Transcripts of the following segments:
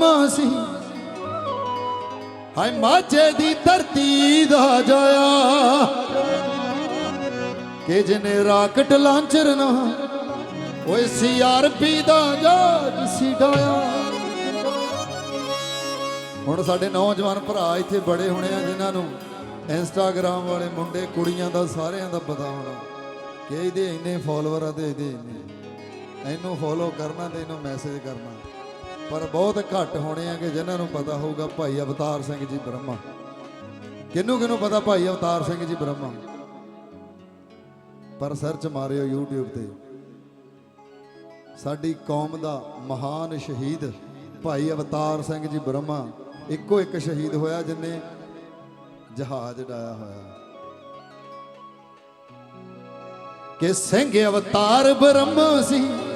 ਬ੍ਰਹਮਾ ਸੀ। ਹਾਏ ਮਾਝੇ ਦੀ ਧਰਤੀ ਦਾ ਜਾਇਆ। ਕਿ ਜਿਹਨੇ ਰਾਕਟ ਲਾਂਚਰ ਨਾ, ਓਏ ਸੀਆਰਪੀ ਦਾ ਜਹਾਜ਼ ਸੀ ਹੁਣ ਸਾਡੇ ਨੌਜਵਾਨ ਭਰਾ ਇੱਥੇ ਬੜੇ ਹੋਣੇ ਆ, ਜਿਨ੍ਹਾਂ ਨੂੰ ਇੰਸਟਾਗ੍ਰam ਵਾਲੇ ਮੁੰਡੇ ਕੁੜੀਆਂ ਦਾ ਸਾਰਿਆਂ ਦਾ ਪਤਾ ਹੋਣਾ। ਕਿ ਇਹਦੇ ਇੰਨੇ ਫਾਲੋਅਰ ਆ ਤੇ ਇਹਦੇ ਇੰਨੇ। ਇਹਨੂੰ ਫੋਲੋ ਕਰਨਾ ਤੇ ਇਹਨੂੰ ਮੈਸੇਜ ਕਰਨਾ। ਪਰ ਬਹੁਤ ਘੱਟ ਹੋਣੇ ਆ ਕਿ ਜਿਨ੍ਹਾਂ ਨੂੰ ਪਤਾ ਹੋਊਗਾ ਭਾਈ ਅਵਤਾਰ ਸਿੰਘ ਜੀ ਬ੍ਰਹਮਾ। ਕਿਹਨੂੰ ਕਿਹਨੂੰ ਪਤਾ ਭਾਈ ਅਵਤਾਰ ਸਿੰਘ ਜੀ ਬ੍ਰਹਮਾ? ਪਰ ਸਰਚ ਮਾਰਿਓ YouTube ਤੇ। ਸਾਡੀ ਕੌਮ ਦਾ ਮਹਾਨ ਸ਼ਹੀਦ ਭਾਈ ਅਵਤਾਰ ਸਿੰਘ ਜੀ ਬ੍ਰਹਮਾ ਇੱਕੋ ਇੱਕ ਸ਼ਹੀਦ ਹੋਇਆ ਜਿਨੇ ਜਹਾਜ਼ ਡਾਇਆ ਹੋਇਆ। ਕਿ ਸਿੰਘ ਅਵਤਾਰ ਬ੍ਰਹਮ ਸੀ।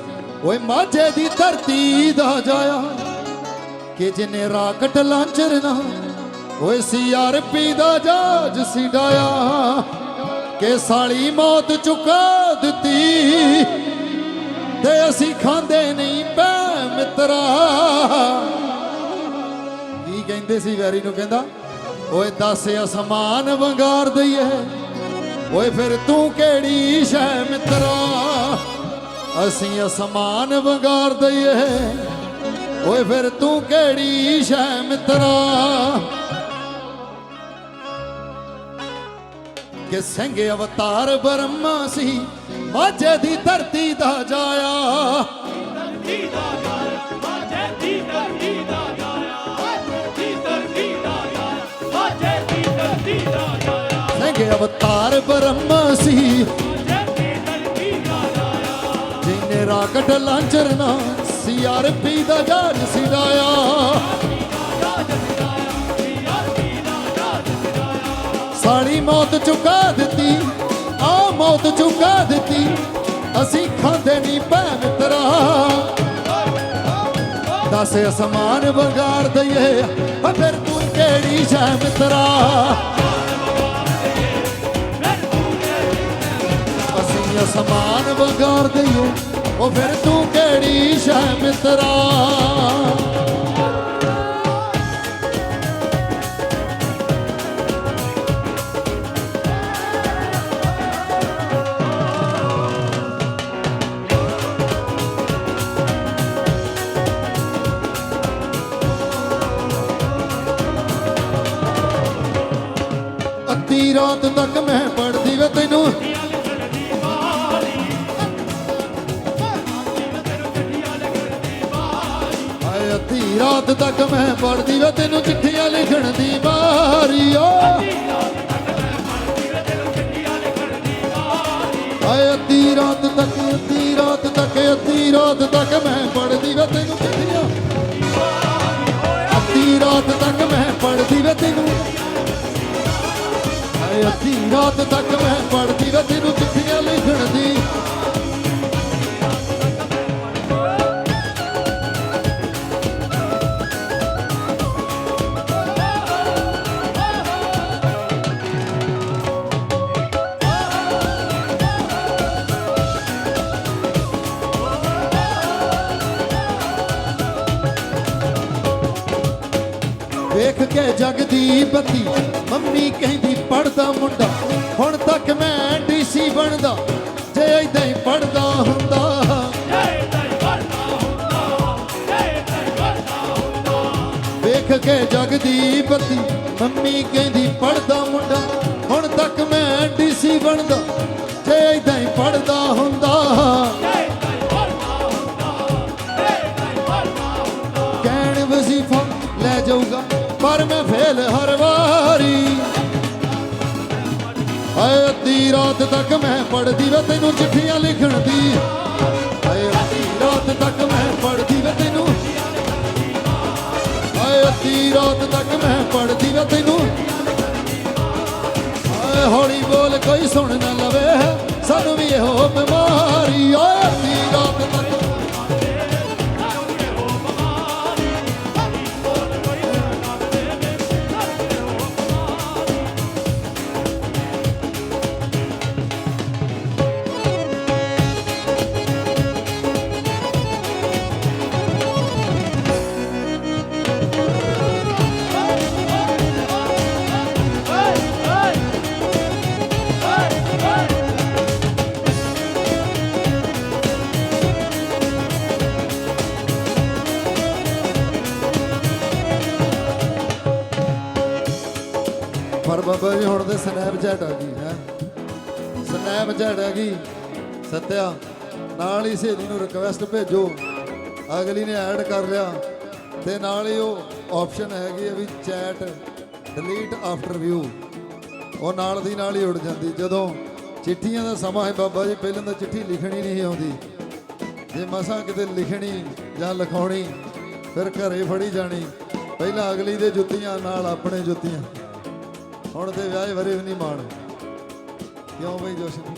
ਓਏ ਮਾਝੇ ਦੀ ਧਰਤੀ ਦਾ ਜਾਇਆ ਕਿ ਜਿਨੇ ਰਾਕਟ ਲਾਂਚਰ ਨਾ, ਓਏ ਸੀਆਰਪੀ ਦਾ ਜਹਾਜ਼ ਸੀ ਡਾਇਆ ਕਿ ਸਾਲੀ ਮੌਤ ਚੁਕਾ ਦਿੱਤੀ ਤੇ ਅਸੀਂ ਖਾਂਦੇ ਨਹੀਂ ਪੈ ਮਿੱਤਰਾ। ਕੀ ਕਹਿੰਦੇ ਸੀ ਵੈਰੀ ਨੂੰ ਕਹਿੰਦਾ? ਓਏ ਦੱਸ ਅਸਮਾਨ ਵੰਗਾਰ ਦਈਏ, ਓਏ ਫਿਰ ਤੂੰ ਕਿਹੜੀ ਸ਼ੈ ਮਿੱਤਰਾ? ਅਸੀਂ ਅਸਮਾਨ ਵੰਗਾਰ ਦਈਏ। ਓਏ ਫਿਰ ਤੂੰ ਕਿਹੜੀ ਸ਼ੈ ਮਿੱਤਰਾ? ਕਿ ਸਿੰਘ ਅਵਤਾਰ ਬ੍ਰਹਮਾ ਸੀ, ਮਾਝੇ ਦੀ ਧਰਤੀ ਦਾ ਜਾਇਆ। ਸਿੰਘ ਅਵਤਾਰ ਬ੍ਰਹਮਾ ਸੀ ਜਿਨੇ ਰਾਕਟ ਲਾਂਚਰ ਨਾ ਸੀਆਰਪੀ ਦਾ ਜਹਾਜ਼ ਸਿਰਾਇਆ। ਸਾਡੀ ਮੌਤ ਚੁਕਾ ਦਿੱਤੀ ਆ ਮੌਤ ਚੁਕਾ ਦਿੱਤੀ, ਅਸੀਂ ਖਾਂਦੇ ਨਹੀਂ ਪੈ ਮਿੱਤਰਾ ਦਸ ਅਸਮਾਨ ਵਗਾਰ ਦਈਏ ਫਿਰ ਤੂੰ ਕਿਹੜੀ ਸ਼ੈ ਮਿੱਤਰਾ ਅਸੀਂ ਅਸਮਾਨ ਵਗਾਰ ਦਈਏ। ਉਹ ਫਿਰ ਤੂੰ ਕਿਹੜੀ ਸ਼ਹਿ ਮਿੱਤਰਾ? ਅੱਧੀ ਰਾਤ ਤੱਕ ਮੈਂ ਰਾਤ ਤੱਕ ਮੈਂ ਪੜਦੀ ਵੇ ਤੈਨੂੰ ਚਿੱਠੀਆਂ ਲਿਖਣ ਦੀ ਵਾਰੀ ਓ। ਹਾਏ, ਅੱਧੀ ਰਾਤ ਤੱਕ, ਅੱਧੀ ਰਾਤ ਤੱਕ, ਅੱਧੀ ਰਾਤ ਤੱਕ ਮੈਂ ਪੜਦੀ ਵੇ ਤੈਨੂੰ ਚਿੱਠੀਆਂ। ਅੱਧੀ ਰਾਤ ਤੱਕ ਮੈਂ ਪੜਦੀ ਵੇ ਤੈਨੂੰ। ਹਾਏ, ਅੱਧੀ ਰਾਤ ਤੱਕ ਮੈਂ ਪੜਦੀ ਵੇ ਤੈਨੂੰ ਚਿੱਠੀਆਂ ਲਿਖਣ ਦੀ ਕੇ ਜਗ ਦੀ ਬੱਤੀ। ਮੰਮੀ ਕਹਿੰਦੀ ਪੜਦਾ ਮੁੰਡਾ ਹੁਣ ਤੱਕ ਮੈਂ ਡੀਸੀ ਬਣਦਾ। ਜੇ ਏਦਾਂ ਹੀ ਪੜਦਾ ਹੁੰਦਾ। ਵੇਖ ਕੇ ਜਗ ਦੀ ਬੱਤੀ। ਮੰਮੀ ਕਹਿੰਦੀ ਪੜਦਾ ਮੁੰਡਾ ਹੁਣ ਤੱਕ ਮੈਂ ਡੀਸੀ ਬਣਦਾ। ਜੇ ਏਦਾਂ ਹੀ ਪੜਦਾ ਹੁੰਦਾ। ਕਹਿਣ ਵਜ਼ੀਫਾ ਲੈ ਜਾਊਗਾ। ਪਰ ਮੈਂ ਫੇਲ ਹਰ ਵਾਰੀ। ਹਾਏ, ਅੱਧੀ ਰਾਤ ਤੱਕ ਮੈਂ ਪੜਦੀ ਵੇ, ਤੈਨੂੰ ਚਿੱਠੀਆਂ ਲਿਖਣ ਦੀ। ਹਾਏ, ਅੱਧੀ ਰਾਤ ਤੱਕ ਮੈਂ ਪੜਦੀ ਵੇ, ਤੈਨੂੰ। ਹਾਏ, ਅੱਧੀ ਰਾਤ ਤੱਕ ਮੈਂ ਪੜਦੀ ਵੇ, ਤੈਨੂੰ। ਹਾਏ, ਹੌਲੀ ਬੋਲ, ਕੋਈ ਸੁਣ ਨਾ ਲਵੇ। ਸਾਨੂੰ ਵੀ ਇਹੋ ਬਿਮਾਰੀ। ਆਏ ਅੱਧੀ ਰਾਤ ਤੱਕ ਬਾਬਾ ਜੀ, ਹੁਣ ਤੇ ਸਨੈਪਚੈਟ ਆ ਗਈ, ਹੈ। ਸਨੈਪਚੈਟ ਆ ਗਈ। ਸੱਤਿਆ, ਨਾਲ ਹੀ ਸਹੇਲੀ ਨੂੰ ਰਿਕਵੈਸਟ ਭੇਜੋ। ਅਗਲੀ ਨੇ ਐਡ ਕਰ ਲਿਆ। ਤੇ ਨਾਲ ਹੀ ਉਹ ਆਪਸ਼ਨ ਹੈਗੀ ਹੈ ਵੀ ਚੈਟ ਡਿਲੀਟ ਆਫਟਰ ਵਿਊ ਉਹ ਨਾਲ ਦੀ ਨਾਲ ਹੀ ਉੜ ਜਾਂਦੀ। ਜਦੋਂ ਚਿੱਠੀਆਂ ਦਾ ਸਮਾਂ ਹੈ ਬਾਬਾ ਜੀ, ਪਹਿਲਾਂ ਤਾਂ ਚਿੱਠੀ ਲਿਖਣੀ ਨਹੀਂ ਆਉਂਦੀ। ਜੇ ਮਸਾਂ ਕਿਤੇ ਲਿਖਣੀ ਜਾਂ ਲਿਖਾਉਣੀ, ਫਿਰ ਘਰੇ ਫੜੀ ਜਾਣੀ। ਪਹਿਲਾਂ ਅਗਲੀ ਦੇ ਜੁੱਤੀਆਂ, ਨਾਲ ਆਪਣੇ ਜੁੱਤੀਆਂ। ਹੁਣ ਤੇ ਵਿਆਹ ਵਰੇ ਵੀ ਨਹੀਂ ਮਾਣ। ਕਿਉਂ ਬਈ ਜੋਸ਼ਨ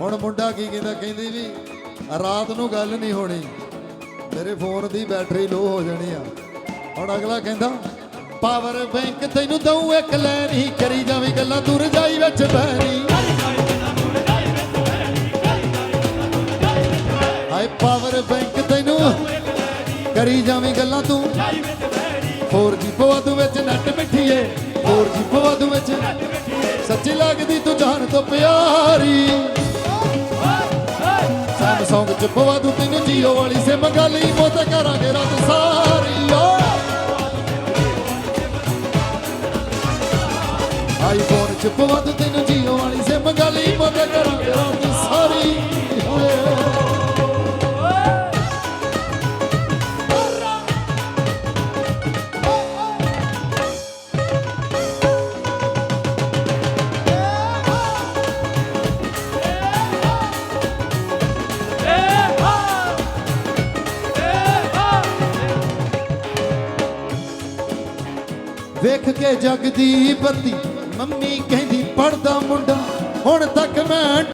ਹੁਣ ਮੁੰਡਾ ਕੀ ਕਹਿੰਦਾ? ਕਹਿੰਦੀ ਵੀ ਰਾਤ ਨੂੰ ਗੱਲ ਨਹੀਂ ਹੋਣੀ। ਮੇਰੇ ਫੋਨ ਦੀ ਬੈਟਰੀ ਲੋ ਹੋ ਜਾਣੀ ਆ। ਹੁਣ ਅਗਲਾ ਕਹਿੰਦਾ, ਪਾਵਰ ਬੈਂਕ ਤੈਨੂੰ ਦਊ ਇੱਕ ਲੈ ਨਹੀਂ ਕਰੀ ਜਾਵੇਂ ਗੱਲਾਂ ਤੂੰ ਰਜਾਈ ਵਿੱਚ ਬਹਿਣੀ। ਹਾਏ, ਪਾਵਰ ਬੈਂਕ ਤੈਨੂੰ ਕਰੀ ਜਾਵੇਂ ਗੱਲਾਂ ਤੂੰ। ਹੋਰ 4G ਪਵਾਦੂ ਵਿੱਚ ਨੱਟ ਮਿੱਠੀਏ 4G ਪਵਾਦੂ ਵਿੱਚ ਸੱਚੀ ਲੱਗਦੀ ਤੂੰ ਜਾਨ ਤੋਂ ਪਿਆਰੀ। ਸੈਮਸੰਗ ਚ ਪਵਾਦੂ ਤੈਨੂੰ ਜੀਓ ਵਾਲੀ ਸਿਮ ਗਾਲੀ ਮੋਤ ਕਰਾਂਗੇ ਰਾਤ ਸਾਰੀ। ਓ ਆਈਫੋਨ ਚ ਪਵਾਦੂ ਤੈਨੂੰ ਵੇਖ ਕੇ ਜਗ ਦੀ ਬੱਤੀ। ਮੰਮੀ ਕਹਿੰਦੀ ਪੜਦਾ ਮੁੰਡਾ ਹੁਣ ਤੱਕ ਮੈਂ